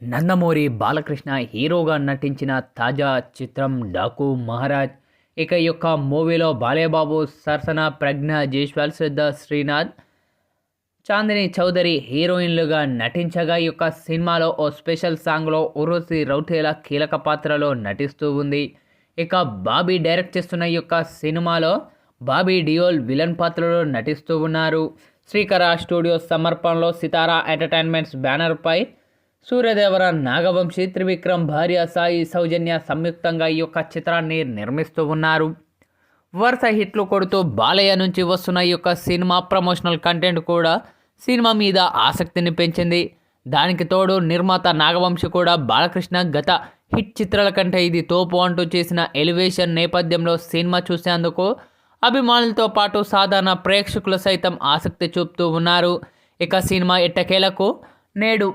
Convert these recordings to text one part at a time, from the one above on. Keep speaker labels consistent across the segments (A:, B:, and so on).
A: నందమూరి బాలకృష్ణ హీరోగా నటించిన తాజా చిత్రం డాకు మహారాజ్. ఇక యొక్క మూవీలో బాలేబాబు సరసన ప్రజ్ఞ జైస్వాల్ శ్రద్ధ శ్రీనాథ్ చాందిని చౌదరి హీరోయిన్లుగా నటించగా ఈ యొక్క సినిమాలో ఓ స్పెషల్ సాంగ్లో ఉర్వశి రౌటేలా కీలక పాత్రలో నటిస్తూ ఉంది. ఇక బాబీ డైరెక్ట్ చేస్తున్న ఈ యొక్క సినిమాలో బాబీ డియోల్ విలన్ పాత్రలో నటిస్తూ ఉన్నారు. శ్రీకర స్టూడియో సమర్పణలో సితారా ఎంటర్టైన్మెంట్స్ బ్యానర్పై సూర్యదేవర నాగవంశీ త్రివిక్రమ్ భార్య సాయి సౌజన్య సంయుక్తంగా ఈ యొక్క చిత్రాన్ని నిర్మిస్తూ ఉన్నారు. వరుస హిట్లు కొడుతూ బాలయ్య నుంచి వస్తున్న ఈ యొక్క సినిమా ప్రమోషనల్ కంటెంట్ కూడా సినిమా మీద ఆసక్తిని పెంచింది. దానికి తోడు నిర్మాత నాగవంశి కూడా బాలకృష్ణ గత హిట్ చిత్రాల కంటే ఇది తోపు అంటూ చేసిన ఎలివేషన్ నేపథ్యంలో సినిమా చూసేందుకు అభిమానులతో పాటు సాధారణ ప్రేక్షకులు సైతం ఆసక్తి చూపుతూ ఉన్నారు. ఇక సినిమా ఎట్టకేలకు నేడు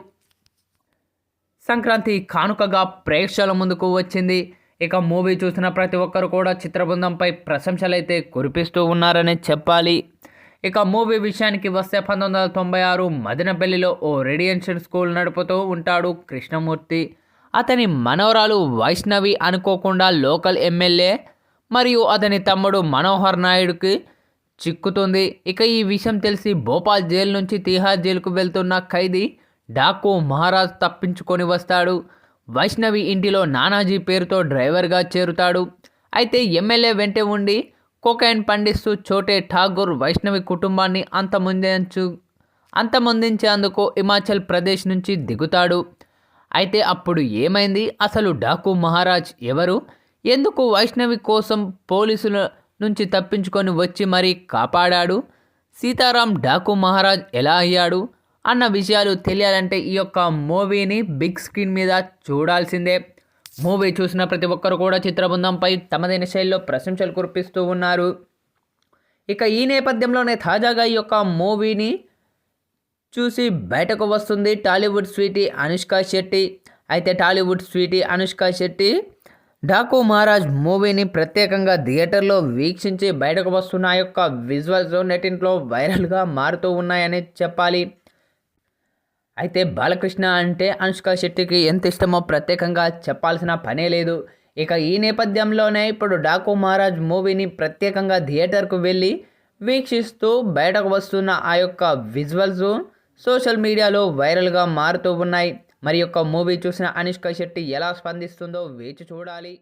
A: సంక్రాంతి కానుకగా ప్రేక్షకుల ముందుకు వచ్చింది. ఇక మూవీ చూసిన ప్రతి ఒక్కరు కూడా చిత్రబృందంపై ప్రశంసలైతే కురిపిస్తూ ఉన్నారని చెప్పాలి. ఇక మూవీ విషయానికి వస్తే పంతొమ్మిది వందల తొంభై ఆరు మదనపల్లిలో ఓ రెడియన్షన్ స్కూల్ నడుపుతూ ఉంటాడు కృష్ణమూర్తి. అతని మనవరాలు వైష్ణవి అనుకోకుండా లోకల్ ఎమ్మెల్యే మరియు అతని తమ్ముడు మనోహర్ నాయుడుకి చిక్కుతుంది. ఇక ఈ విషయం తెలిసి భోపాల్ జైలు నుంచి తిహార్ జైలుకు వెళ్తున్న ఖైదీ డాకు మహారాజ్ తప్పించుకొని వస్తాడు. వైష్ణవి ఇంటిలో నానాజీ పేరుతో డ్రైవర్గా చేరుతాడు. అయితే ఎమ్మెల్యే వెంటే ఉండి కోకైన్ పండిస్తూ చోటే ఠాగూర్ వైష్ణవి కుటుంబాన్ని అంతమొందించు అంతమొందించేందుకు హిమాచల్ ప్రదేశ్ నుంచి దిగుతాడు. అయితే అప్పుడు ఏమైంది? అసలు డాకు మహారాజ్ ఎవరు? ఎందుకు వైష్ణవి కోసం పోలీసుల నుంచి తప్పించుకొని వచ్చి మరీ కాపాడాడు? సీతారాం డాకు మహారాజ్ ఎలా అయ్యాడు? అన్న విషయాలు తెలియాలంటే ఈ యొక్క మూవీని బిగ్ స్క్రీన్ మీద చూడాల్సిందే. మూవీ చూసిన ప్రతి ఒక్కరు కూడా చిత్రబృందంపై తమదైన శైలిలో ప్రశంసలు కురిపిస్తూ ఉన్నారు. ఇక ఈ నేపథ్యంలోనే తాజాగా ఈ యొక్క మూవీని చూసి బయటకు వస్తుంది టాలీవుడ్ స్వీటీ అనుష్క శెట్టి. అయితే టాలీవుడ్ స్వీటీ అనుష్క శెట్టి డాకు మహారాజ్ మూవీని ప్రత్యేకంగా థియేటర్లో వీక్షించి బయటకు వస్తున్న ఆ యొక్క విజువల్స్ నెటింట్లో వైరల్గా మారుతూ ఉన్నాయని చెప్పాలి. అయితే బాలకృష్ణ అంటే అనుష్క శెట్టికి ఎంత ఇష్టమో ప్రత్యేకంగా చెప్పాల్సిన పనే లేదు. ఇక ఈ నేపథ్యంలోనే ఇప్పుడు డాకు మహారాజ్ మూవీని ప్రత్యేకంగా థియేటర్కు వెళ్ళి వీక్షిస్తూ బయటకు వస్తున్న ఆ యొక్క విజువల్స్ సోషల్ మీడియాలో వైరల్గా మారుతూ ఉన్నాయి. మరి యొక్క మూవీ చూసిన అనుష్క శెట్టి ఎలా స్పందిస్తుందో వేచి చూడాలి.